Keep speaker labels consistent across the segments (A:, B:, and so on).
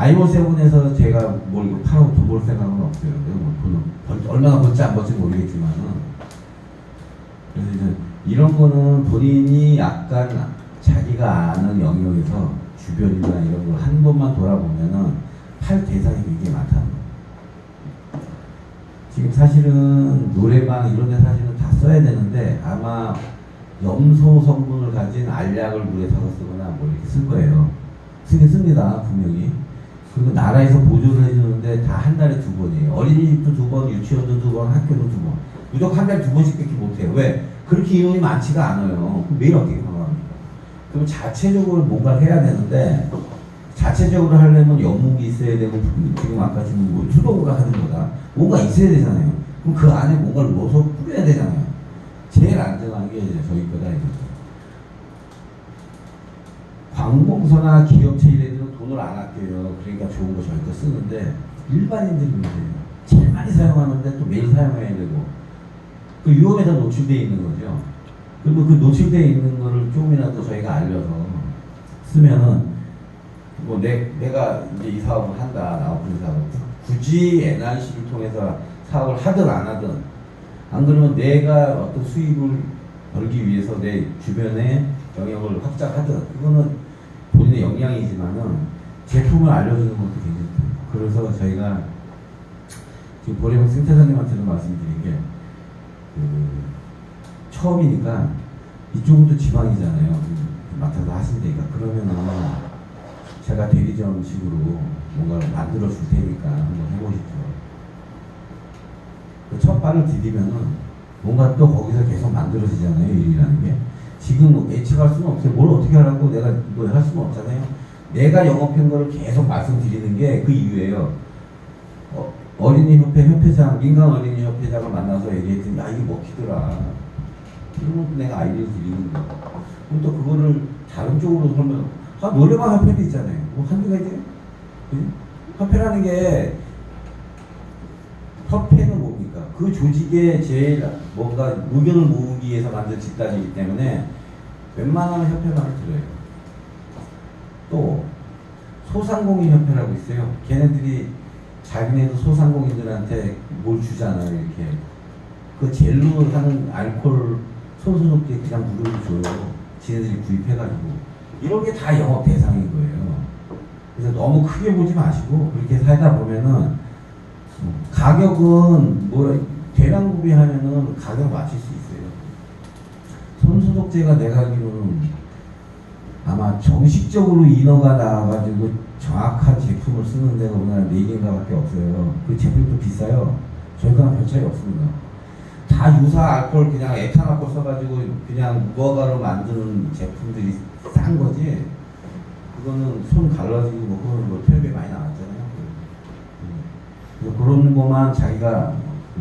A: 아이오 세븐에서 제가 뭘 팔아서 돈벌 생각은 없어요. 뭐 벌- 얼마나 벌지 안 벌지 모르겠지만은 그래서 이제 이런 거는 본인이 약간 자기가 아는 영역에서 주변이나 이런 걸 한 번만 돌아보면은 팔 대상이 굉장히 많다는 거예요. 지금 사실은 노래방 이런 데 사실은 다 써야 되는데 아마 염소 성분을 가진 알약을 물에 타서 쓰거나 뭐 이렇게 쓸 거예요. 쓰긴 씁니다, 분명히. 그리고 나라에서 보조를 해주는데 다 한 달에 두 번이에요. 어린이집도 두 번, 유치원도 두 번, 학교도 두 번. 무조건 한 달에 두 번씩밖에 못해요. 왜? 그렇게 인원이 많지가 않아요. 그럼 매일 어떻게 방황합니까? 그럼 자체적으로 뭔가를 해야 되는데 자체적으로 하려면 연목이 있어야 되고 지금 아까 지금 뭐 수동으로 하는 거다. 뭔가 있어야 되잖아요. 그럼 그 안에 뭔가를 넣어서 뿌려야 되잖아요. 제일 안전한 게 이제 저희 거다 이거죠. 관공서나 기업체 이래도 돈을 안 아껴요. 그러니까 좋은 거거 쓰는데 일반인들이 문제예요. 제일 많이 사용하는데 또 매일 사용해야 되고 그 위험에다 노출돼 있는 거죠. 그리고 그 노출돼 있는 거를 조금이라도 저희가 알려서 쓰면은 뭐 내, 내가 이제 이 사업을 한다 나오픈 사업 굳이 NRC를 통해서 사업을 하든 안 하든 안 그러면 내가 어떤 수입을 벌기 위해서 내 주변에 영역을 확장하든 그거는 본인의 역량이지만은 제품을 알려주는 것도 굉장히. 그래서 저희가 지금 보리방 승태사님한테도 말씀드린 게 그, 처음이니까 이쪽은 또 지방이잖아요. 그 맡아서 하신다니까 그러면은 제가 대리점 식으로 뭔가를 만들어 줄 테니까 한번 해보십시오. 그첫 발을 디디면은 뭔가 또 거기서 계속 만들어지잖아요 일이라는 게 지금 뭐 예측할 수는 없어요 뭘 어떻게 하라고 내가 이거 할 수는 없잖아요 내가 영업한 거를 계속 말씀드리는 게 그 이유예요 어, 어린이협회 협회장 민간 어린이협회장을 만나서 얘기했더니 야 이게 먹히더라 그러면 내가 아이디어를 드리는 거예요 그럼 또 그거를 다른 쪽으로 설명 아 노래방 협회도 있잖아요 뭐 한두 가지 응? 협회라는 게 협회는 뭡니까? 그 조직의 제일 뭔가 의견을 모으기 위해서 만든 집단이기 때문에 웬만하면 협회 말을 들어요. 또 소상공인 협회라고 있어요. 걔네들이 자기네도 소상공인들한테 뭘 주잖아요. 이렇게 그 젤로 하는 알코올 손소독제 그냥 무료로 줘요. 지네들이 구입해가지고 이런 게 다 영업 대상인 거예요. 그래서 너무 크게 보지 마시고 그렇게 살다 보면은 가격은 뭐라 대량 구매하면은 가격 맞출 수 있어요. 손소독제가 내가 알기로는 아마 정식적으로 인허가 나와가지고 정확한 제품을 쓰는 데가 우리나라 네 개인가밖에 없어요. 그 제품도 비싸요. 저희 거랑 별 차이 없습니다. 다 유사 알코올 그냥 에탄 알코올 써가지고 그냥 무화과로 만드는 제품들이 싼 거지. 그거는 손 갈라지고 뭐 그거는 뭐 텔레비 많이 나왔잖아요. 그래서 그런 것만 자기가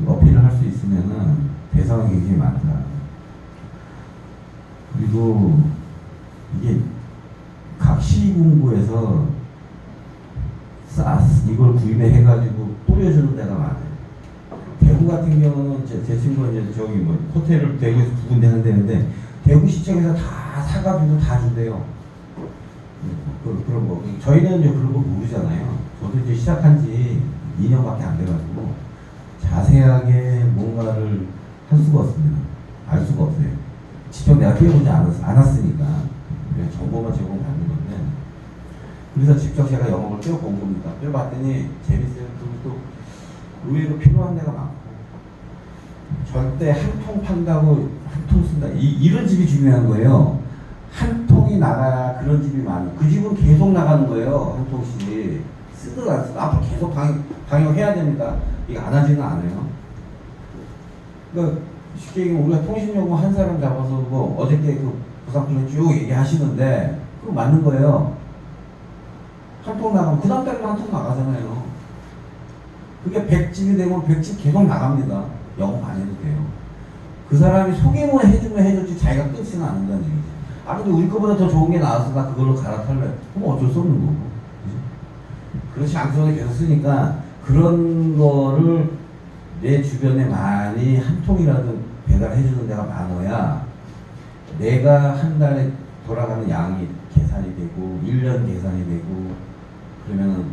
A: 어필을 할 수 있으면은 대상이 굉장히 많다. 그리고 이게 각 시군구에서 싸스 이걸 구입해 해가지고 뿌려주는 데가 많아요. 대구 같은 경우는 제, 제 친구가 이제 저기 뭐 호텔을 대구에서 두 군데 한다는데 대구시청에서 다 사가지고 다 준대요. 그, 그런 거. 저희는 이제 그런 거 모르잖아요. 저도 이제 시작한 지 2년밖에 안 돼가지고 자세하게 뭔가를 할 수가 없습니다. 알 수가 없어요. 직접 내가 뛰어보지 않았, 않았으니까 그냥 정보만 제공받는 건데 그래서 직접 제가 영업을 뛰어본 겁니다. 뛰어봤더니 재밌어요. 그리고 또 의외로 필요한 데가 많고 절대 한 통 판다고 한 통 쓴다. 이, 이런 집이 중요한 거예요. 한 통이 나가야 그런 집이 많아요. 그 집은 계속 나가는 거예요. 한 통씩. 쓰든 안 쓰든 앞으로 계속 방, 방역해야 됩니다. 이거 안 하지는 않아요. 그러니까 쉽게 얘기하면 우리가 통신요금 한 사람 잡아서 뭐 어저께 그 부산분에 쭉 얘기하시는데 그거 맞는 거예요. 한 통 나가면 그 다음 달에도 한통 나가잖아요. 그게 100집이 되면 100집 계속 나갑니다. 영업 안 해도 돼요. 그 사람이 소개만 해주면 해줬지 자기가 끊지는 않는다는 얘기죠. 아 근데 우리 거보다 더 좋은 게 나와서 나 그걸로 갈아탈래. 그럼 어쩔 수 없는 거고. 그렇지 않고서 계속 쓰니까 그런 거를 내 주변에 많이 한 통이라도 배달해주는 데가 많아야 내가 한 달에 돌아가는 양이 계산이 되고 1년 계산이 되고 그러면은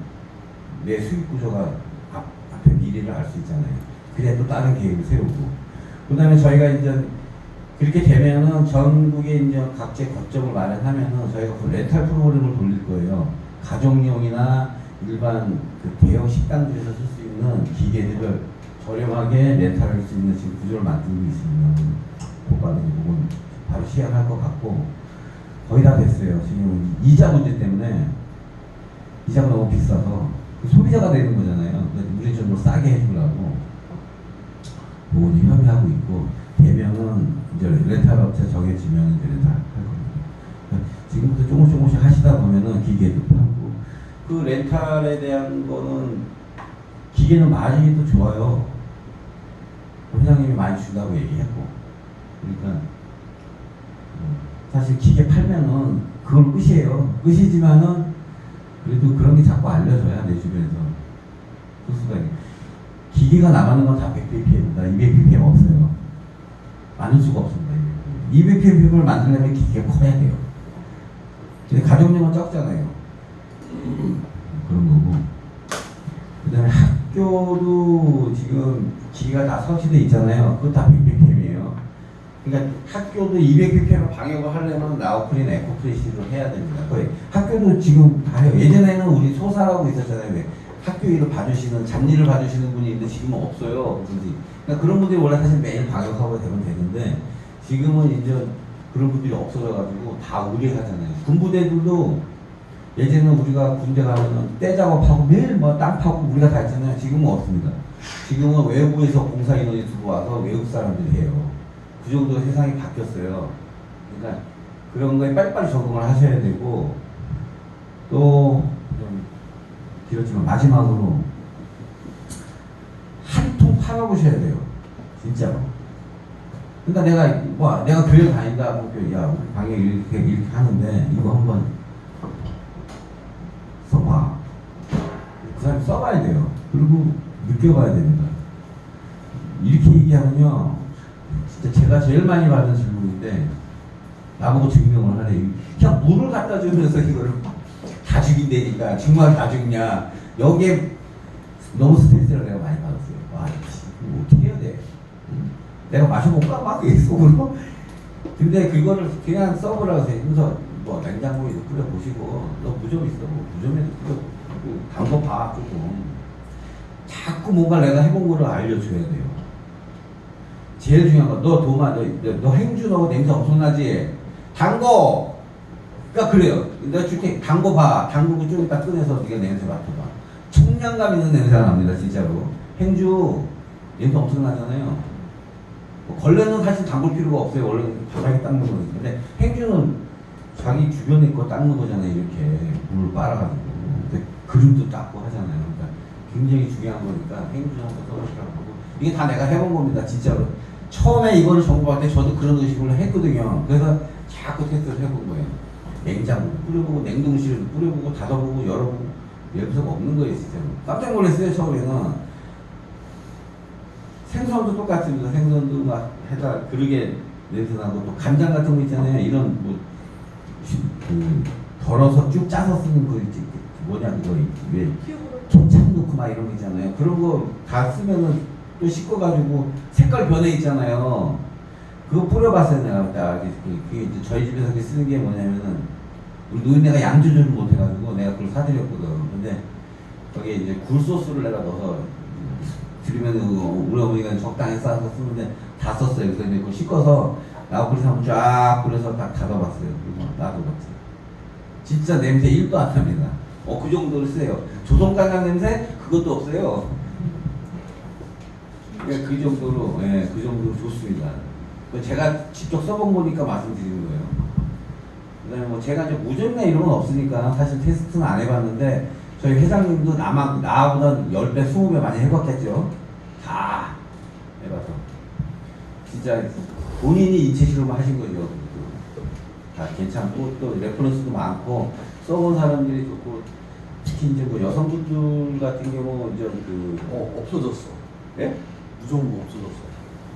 A: 내 수익 구조가 앞, 앞에 미래를 알 수 있잖아요. 그래 또 다른 계획을 세우고. 그 다음에 저희가 이제 그렇게 되면은 전국에 이제 각지 거점을 마련하면은 저희가 그 렌탈 프로그램을 돌릴 거예요. 가정용이나 일반 그 대형 식당들에서 쓸 수 있는 기계들을 저렴하게 렌탈할 수 있는 지금 구조를 만들고 있습니다. 이제 그건 바로 시행할 것 같고 거의 다 됐어요. 지금 이자 문제 때문에 이자가 너무 비싸서 그 소비자가 되는 거잖아요. 좀더 싸게 해주려고 부분이 협의하고 있고 대명은 이제 렌탈 업체 정해지면 이제 렌탈 할 겁니다. 지금부터 조금 조금씩 하시다 보면은 기계도 팔고 그 렌탈에 대한 거는 기계는 마진이 또 좋아요. 회장님이 많이 준다고 얘기했고 그러니까 음, 사실 기계 팔면은 그걸 끝이에요. 끝이지만은 그래도 그런 게 자꾸 알려져야 내 주변에서 소수가 기계가 나가는 건 다 100ppm입니다. 200ppm 없어요. 많을 수가 없습니다. 200ppm을 만들려면 기계가 커야 돼요. 근데 가정용은 적잖아요. 그런 거고. 그 다음에 학교도 지금 기계가 다 설치돼 있잖아요. 그거 다 100ppm이에요. 그러니까 학교도 200ppm 방역을 하려면 나우프린 에코프레시를 해야 됩니다. 거의 학교도 지금 다 해요. 예전에는 우리 소사라고 있었잖아요. 왜? 학교 일을 봐주시는 잡일을 봐주시는 분이 있는데 지금은 없어요. 그러니까 그런 분들이 원래 사실 매일 방역하고 되면 되는데 지금은 이제 그런 분들이 없어져가지고 다 의뢰하잖아요. 군부대들도 예전에는 우리가 군대 가면은 떼 작업하고 매일 뭐 땅 파고 우리가 다 했잖아요. 지금은 없습니다. 지금은 외부에서 공사 인원이 들어와서 외국 사람들이 해요. 그 정도 세상이 바뀌었어요. 그러니까 그런 거에 빨리빨리 적응을 하셔야 되고 또 좀 길었지만 마지막으로 한통 팔아보셔야 돼요. 진짜로. 그러니까 내가 뭐 내가 교회 다닌다 뭐 교회, 야 우리 방에 이렇게 이렇게 하는데 이거 한번 써봐. 그 사람이 써봐야 돼요. 그리고 느껴봐야 됩니다. 이렇게 얘기하면요. 제가 제일 많이 받는 질문인데 나보고 증명을 하래. 그냥 물을 갖다 주면서 이거를 다 죽인다니까 정말 다 죽냐. 여기에 너무 스트레스를 내가 많이 받았어요. 와, 어떻게 해야 돼? 응? 내가 마셔볼까? 막 속으로. 근데 그거를 그냥 써보라고 해서 뭐 냉장고에도 뿌려보시고 너 무좀 있어. 뭐 무좀에도 뿌려보고 담궈봐 조금. 자꾸 뭔가 내가 해본 거를 알려줘야 돼요. 제일 중요한 건 너 도마 너, 너, 너 행주 너 냄새 엄청나지? 담궈. 그러니까 그래요. 내가 줄게 담궈봐. 담그고 좀 이따 꺼내서 네가 냄새 맡아봐. 청량감 있는 냄새가 납니다 진짜로. 행주 냄새 엄청나잖아요. 뭐 걸레는 사실 담글 필요가 없어요. 원래 바닥에 닦는 거니까. 근데 행주는 자기 주변에 거 닦는 거잖아요. 이렇게 물을 빨아가지고. 근데 그릇도 닦고 하잖아요. 그러니까 굉장히 중요한 거니까 행주 한번 써보시라고 이게 다 내가 해본 겁니다. 진짜로. 처음에 이거를 정보할 때 저도 그런 의식으로 했거든요. 그래서 자꾸 테스트를 해본 거예요. 냉장고 뿌려보고 냉동실에도 뿌려보고 닫아보고 열어보고 냄새가 없는 거예요 진짜로. 깜짝 놀랐어요 처음에는. 생선도 똑같습니다. 생선도 막 해다 그러게 냄새 나고 또 간장 같은 거 있잖아요. 이런 뭐 그, 덜어서 쭉 짜서 쓰는 거 있지 그 뭐냐 그거 왜 김장 넣고 막 이런 거 있잖아요. 그런 거 다 쓰면은 또 씻어가지고 색깔 변해 있잖아요. 그거 뿌려봤어요 내가 딱 그- 그게 이제 저희 집에서 쓰는 게 뭐냐면은 우리 노인네가 양 조절을 못해가지고 내가 그걸 사드렸거든. 근데 거기에 이제 굴소스를 내가 넣어서 드리면 우리 어머니가 적당히 싸서 쓰는데 다 썼어요. 그래서 이제 그걸 씻어서 나우그리 한번 쫙 뿌려서 딱 닫아봤어요. 그리고 놔둬봤지. 진짜 냄새 1도 안 납니다. 어, 그 정도로 세요. 조선간장 냄새? 그것도 없어요. 그러니까 그 정도로, 예, 그 정도로 좋습니다. 그 제가 직접 써본 거니까 말씀드리는 거예요. 그 다음에 뭐 제가 이제 무전이나 이런 건 없으니까 사실 테스트는 안 해봤는데 저희 회장님도 나만, 나보다 10배, 20배 많이 해봤겠죠? 다 해봐서. 진짜 본인이 인체 실험을 하신 거죠. 다 괜찮고 또 레퍼런스도 많고 써본 사람들이 좋고 특히 이제 뭐 여성분들 같은 경우 이제 그
B: 어 없어졌어.
A: 예?
B: 무정부 없어졌어.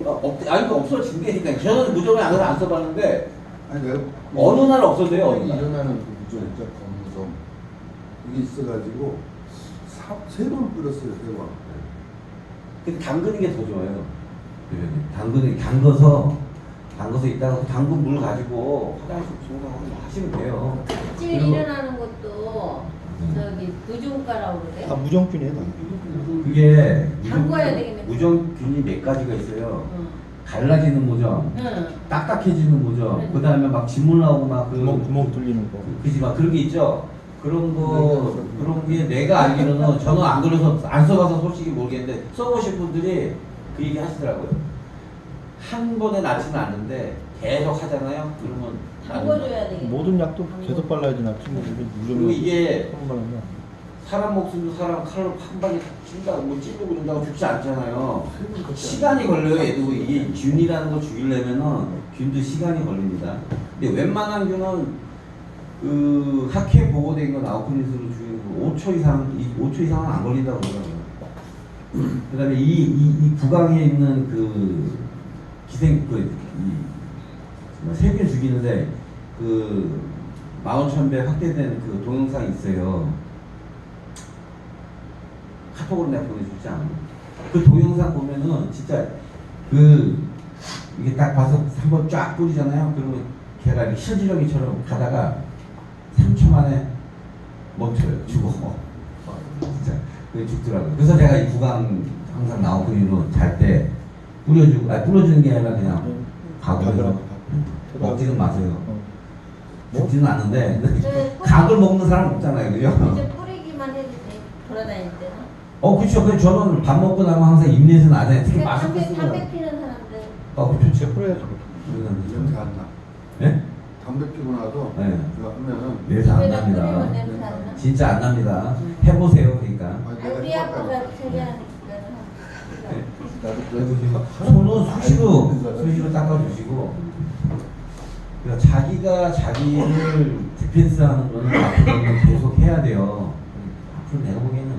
A: 어, 없, 아니 그 없어진다니까 저는 무조건 안, 안 써봤는데
B: 아니 내가
A: 어느 날 없어져요 어느 날
B: 일어나는 그 무정 있죠 검무정 이게 있어가지고 세 번 뿌렸어요, 세 번.
A: 근데 담그는 게 더 좋아요. 담그는 담궈서 담궈서 이따가 그 담근 물 가지고 화장실 청소하고 하시면 돼요.
C: 찔
A: 그리고-
C: 일어나는 것도
A: 음.
C: 저기 무중가라고 그래.
D: 다 무정균이에요. 다.
A: 그게
C: 담궈야 되겠네.
A: 무정균이 몇 가지가 있어요.
C: 응.
A: 갈라지는 무정,
C: 응.
A: 딱딱해지는 무정,
C: 네.
A: 그 다음에 막 진물 나오고 막그
D: 구멍 구멍 뚫리는 거.
A: 그지 막 그런 게 있죠. 그런 거 그런 게 내가 알기로는 저는 안 그래서 안 써봐서 솔직히 모르겠는데 써보신 분들이 그 얘기 하시더라고요. 한 번에 낫지는 않는데 계속 하잖아요. 그러면
C: 담궈줘야 되겠네.
D: 모든 약도 계속 발라야지 나 친구
A: 그리고. 이게. 사람 목숨도 사람 칼로 한 방에 다 찐다고 뭐 찌르고 그런다고 죽지 않잖아요. 시간이 걸려요. 얘도 이게 균이라는 거 죽이려면은 균도 시간이 걸립니다. 근데 웬만한 균은 그 학회 보고된 거 나우크린스로 죽이는 거 5초 이상, 이- 5초 이상은 안 걸린다고 그러더라고요. 그 다음에 이, 이, 이 구강에 있는 그 기생 그 이, 세균 죽이는데 그 마운천배 확대된 그 동영상 있어요. 카톡으로 내가 보내줄지 않아요. 그 동영상 보면은 진짜 그 이게 딱 봐서 한번 쫙 뿌리잖아요. 그러면 걔가 이렇게 실지렁이처럼 가다가 3초 만에 멈춰요. 죽어. 진짜 그게 죽더라고요. 그래서 제가 이 구강 항상 나오그리로 잘때 뿌려주고 아 뿌려주는 게 아니라 그냥 가구에서
D: 가구랑
A: 먹지는 마세요.
D: 어.
A: 죽지는 않는데
C: 그
A: 각을 먹는 사람 없잖아요, 그죠?
C: 이제 뿌리기만 해도 돼. 돌아다닐 때는.
A: 어, 그렇죠. 그래서 저는 밥 먹고 나면 항상 입냄새 나네. 특히
C: 그
A: 마스크
C: 담배
A: 쓰고.
C: 담배 피는 사람들.
A: 어, 그렇죠.
D: 제 뿌려야죠.
B: 냄새 안 나.
A: 예?
B: 담배 피고 나서
A: 네.
B: 그거 하면은
A: 냄새 안
C: 뿌리면
A: 납니다.
C: 냄새 안 나.
A: 진짜 안 납니다. 해보세요, 그러니까.
B: 아,
C: 아,
B: 내가
C: 우리. 아빠가 저기 하니까.
B: 나도
A: 그래도
B: 그래도
A: 손은 수시로, 수시로 닦아주시고. 그러니까 자기가 자기를 디펜스 하는 거는 앞으로는 계속 해야 돼요. 앞으로 내가 보기에는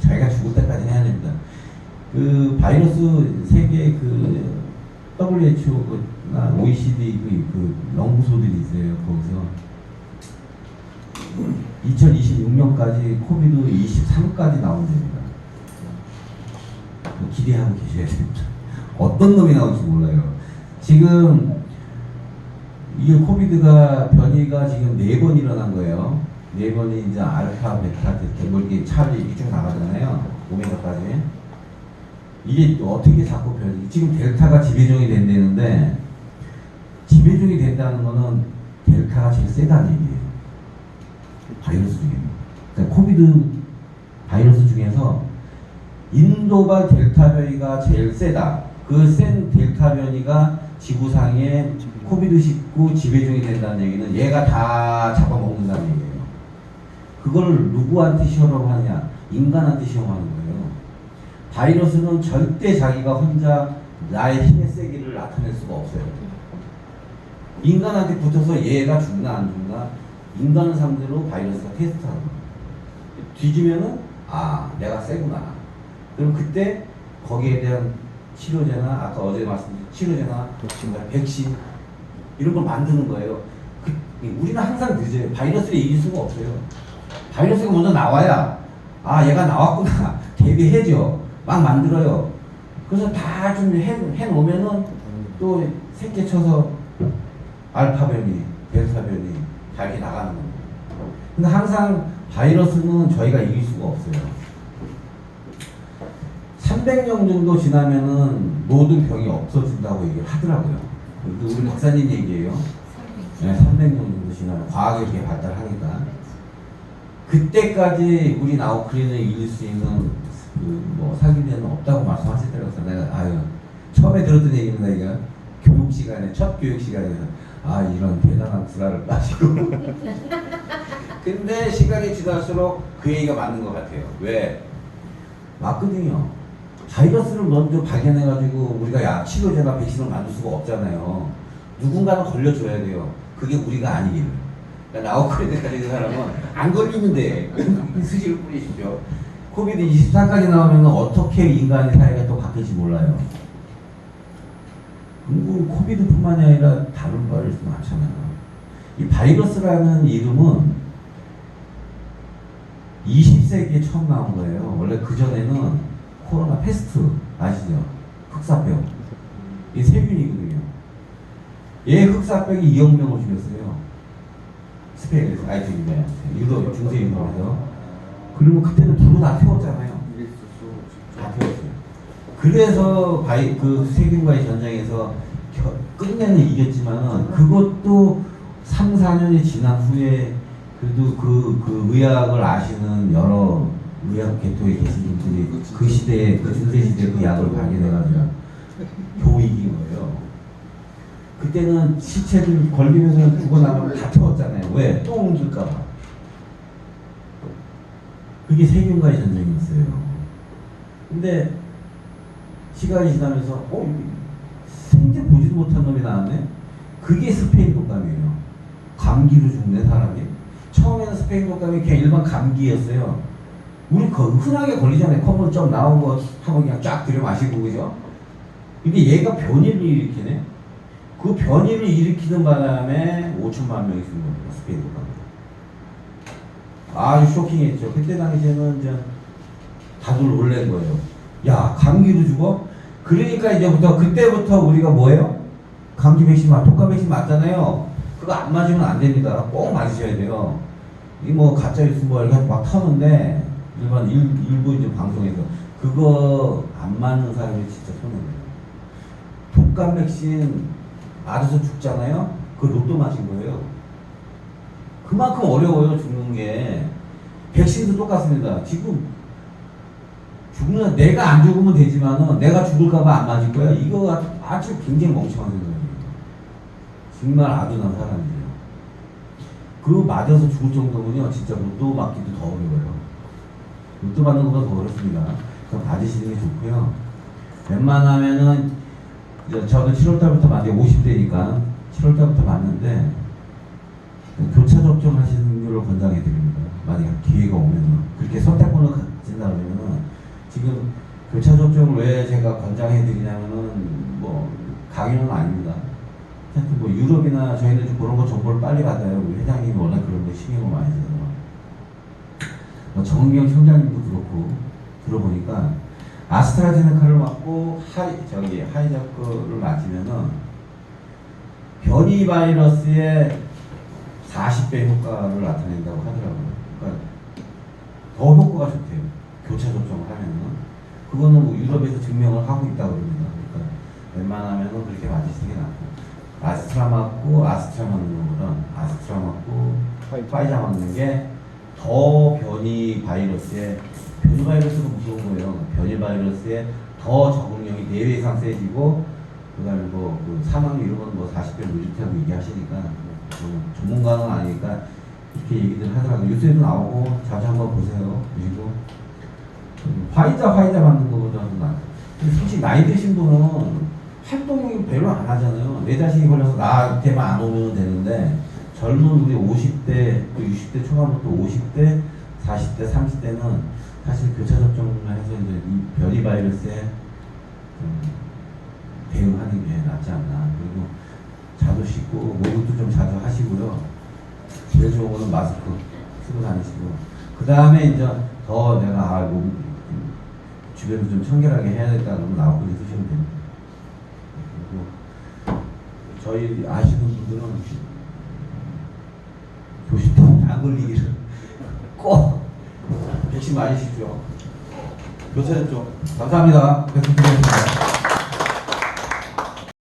A: 자기가 죽을 때까지 해야 됩니다. 그 바이러스 세계 그 WHO나 OECD 그, 그 연구소들이 있어요. 거기서 2026년까지 코비드 23까지 나온답니다. 기대하고 계셔야 됩니다. 어떤 놈이 나올지 몰라요. 지금 이게 코비드가 변이가 지금 네 번 일어난 거예요. 네 번이 이제 알파, 베타, 데타, 뭐 이렇게 차를 이렇게 쭉 나가잖아요. 오메가까지. 이게 또 어떻게 자꾸 변이? 지금 델타가 지배종이 된다는데 지배종이 된다는 거는 델타가 제일 세다는 얘기예요. 바이러스 중에. 그러니까 코비드 바이러스 중에서 인도발 델타 변이가 제일 세다. 그 센 델타 변이가 지구상에 코비드19 지배종이 된다는 얘기는 얘가 다 잡아먹는다는 얘기예요. 그걸 누구한테 시험을 하냐? 인간한테 시험하는 거예요. 바이러스는 절대 자기가 혼자 나의 힘의 세기를 나타낼 수가 없어요. 인간한테 붙어서 얘가 죽나 안 죽나 인간을 상대로 바이러스가 테스트하는 거예요. 뒤지면은 아 내가 세구나. 그럼 그때 거기에 대한 치료제나 아까 어제 말씀드린 치료제나
D: 백신.
A: 백신 이런 걸 만드는 거예요. 그, 우리는 항상 늦어요. 바이러스를 이길 수가 없어요. 바이러스가 먼저 나와야 아 얘가 나왔구나 대비해죠. 막 만들어요. 그래서 다 좀 해놓으면은 또 새끼 쳐서 알파 변이, 델타 변이 다 이렇게 나가는 겁니다. 근데 항상 바이러스는 저희가 이길 수가 없어요. 300년 정도 지나면은 모든 병이 없어진다고 얘기를 하더라고요. 그 우리 박사님 얘기예요. 네, 300년 정도 지나면 과학이 이렇게 발달하니까. 그때까지 우리 나우크린을 이길 수 있는 그뭐 살균제는 없다고 말씀하시더라고요. 그래서 내가 아유 처음에 들었던 얘기는 내가 교육 시간에 첫 교육 시간에 아 이런 대단한 구라를 빠지고 근데 시간이 지날수록 그 얘기가 맞는 것 같아요. 왜? 맞거든요. 바이러스를 먼저 발견해가지고 우리가 약 치료제나 백신을 만들 수가 없잖아요. 누군가는 걸려줘야 돼요. 그게 우리가 아니기를. 그러니까 나우크린을 가진 사람은 안 걸리면 돼. 수지를 뿌리십시오. 코비드 24까지 나오면 어떻게 인간의 사회가 또 바뀔지 몰라요. 그리고 코비드뿐만이 아니라 다른 바이러스 많잖아요. 이 바이러스라는 이름은 20세기에 처음 나온 거예요. 원래 그 전에는 코로나 패스트 아시죠? 흑사병. 이 세균이거든요. 얘 흑사병이 2억 명을 죽였어요. 스페인에서, 아이 저기 뭐야, 유럽 중세 유럽에서. 그리고 그때는 불로 다 태웠잖아요. 다 태웠어요. 그래서 바이 그 세균과의 전쟁에서 겨- 끝내는 이겼지만은 그것도 3, 4년이 지난 후에 그래도 그, 그 의학을 아시는 여러 의학 분들이 그 시대에 그 중세 시대에 그 약을 발견해가지고 겨우 이긴 거예요. 그때는 시체들 걸리면서 죽어나가면 다 태웠잖아요. 왜? 또 옮길까봐. 그게 세균과의 전쟁이었어요. 근데 시간이 지나면서 어 생전 보지도 못한 놈이 나왔네. 그게 스페인 독감이에요. 감기로 죽네 사람이. 처음에는 스페인 독감이 그냥 일반 감기였어요. 우리 거 흔하게 걸리잖아요. 콧물 좀 나오고 하고 그냥 쫙 들여 마시고 그죠? 근데 얘가 변이를 일으키네. 그 변이를 일으키는 바람에 5천만 명이 죽는 겁니다. 스페인 독감. 아주 쇼킹했죠. 그때 당시에는 이제 다들 놀란 거예요. 야 감기로 죽어? 그러니까 이제부터 그때부터 우리가 뭐예요? 감기 백신 맞, 독감 백신 맞잖아요. 그거 안 맞으면 안 됩니다. 꼭 맞으셔야 돼요. 이 뭐 가짜 뉴스 뭐 이렇게 막 터는데 일반 일, 일부 이제 방송에서 그거 안 맞는 사람이 진짜 손해예요. 독감 백신 맞아서 죽잖아요. 그 로또 맞은 거예요. 그만큼 어려워요 죽는 게. 백신도 똑같습니다. 지금 죽는 내가 안 죽으면 되지만은 내가 죽을까봐 안 맞을 거야. 이거 아주 굉장히 멍청한 생각이에요. 정말 아둔한 사람이에요. 그 맞아서 죽을 정도면요, 진짜 로또 맞기도 더 어려워요. 로또 맞는 것보다 더 어렵습니다. 그래서 맞으시는 게 좋고요. 웬만하면은 저는 7월달부터 맞이 50대니까 7월달부터 맞는데 교차 접종 하시는 걸로 권장해 드립니다. 만약 기회가 오면은 그렇게 선택권을 가진다 그러면은 지금 교차 접종을 왜 제가 권장해 드리냐면은 뭐 강요는 아닙니다. 하여튼 뭐 유럽이나 저희는 좀 그런 거 정보를 빨리 받아요. 우리 회장님이 워낙 그런 거 신경을 많이 쓰는 뭐 정경 총장님도 그렇고 들어보니까 아스트라제네카를 맞고 하이 저기 하이자크를 맞으면은 변이 바이러스의 40배 효과를 나타낸다고 하더라고요. 그러니까 더 효과가 좋대요. 교차 접종을 하면은 그거는 뭐 유럽에서 증명을 하고 있다고 그럽니다. 그러니까 웬만하면은 그렇게 맞으시는 게 낫고 아스트라 맞고 아스트라 맞는 것보다 아스트라 맞고 파이자 맞는 게 더 변이 바이러스에 변이 바이러스가 무서운 거예요. 변이 바이러스에 더 적응력이 4배 이상 세지고 그다음에 뭐그 사망률 이런 건뭐 40배 뭐 이렇다고 얘기하시니까 뭐 전문가는 아니니까 이렇게 얘기들 하더라고요. 뉴스에도 나오고 자주 한번 보세요. 그리고 화이자 화이자 맞는 것보다는 나. 근데 솔직히 나이 드신 분은 활동이 별로 안 하잖아요. 내 자신이 걸려서 나한테만 안 오면 되는데 젊은 우리 50대 또 60대 초반부터 50대 40대 30대는 사실 교차 접종을 해서 이제 이 변이 바이러스에 좀 대응하는 게 낫지 않나. 그리고 자도 씻고 목욕도 좀 자주 하시고요. 제일 좋은 거는 마스크 쓰고 다니시고 그 다음에 이제 더 내가 아 몸, 주변을 좀 청결하게 해야겠다 그러면 나오고 쓰시면 됩니다. 그리고 저희 아시는 분들은 안 걸리기를 꼭 백신 맞으십시오. 교차접종 감사합니다. 계속 드리겠습니다.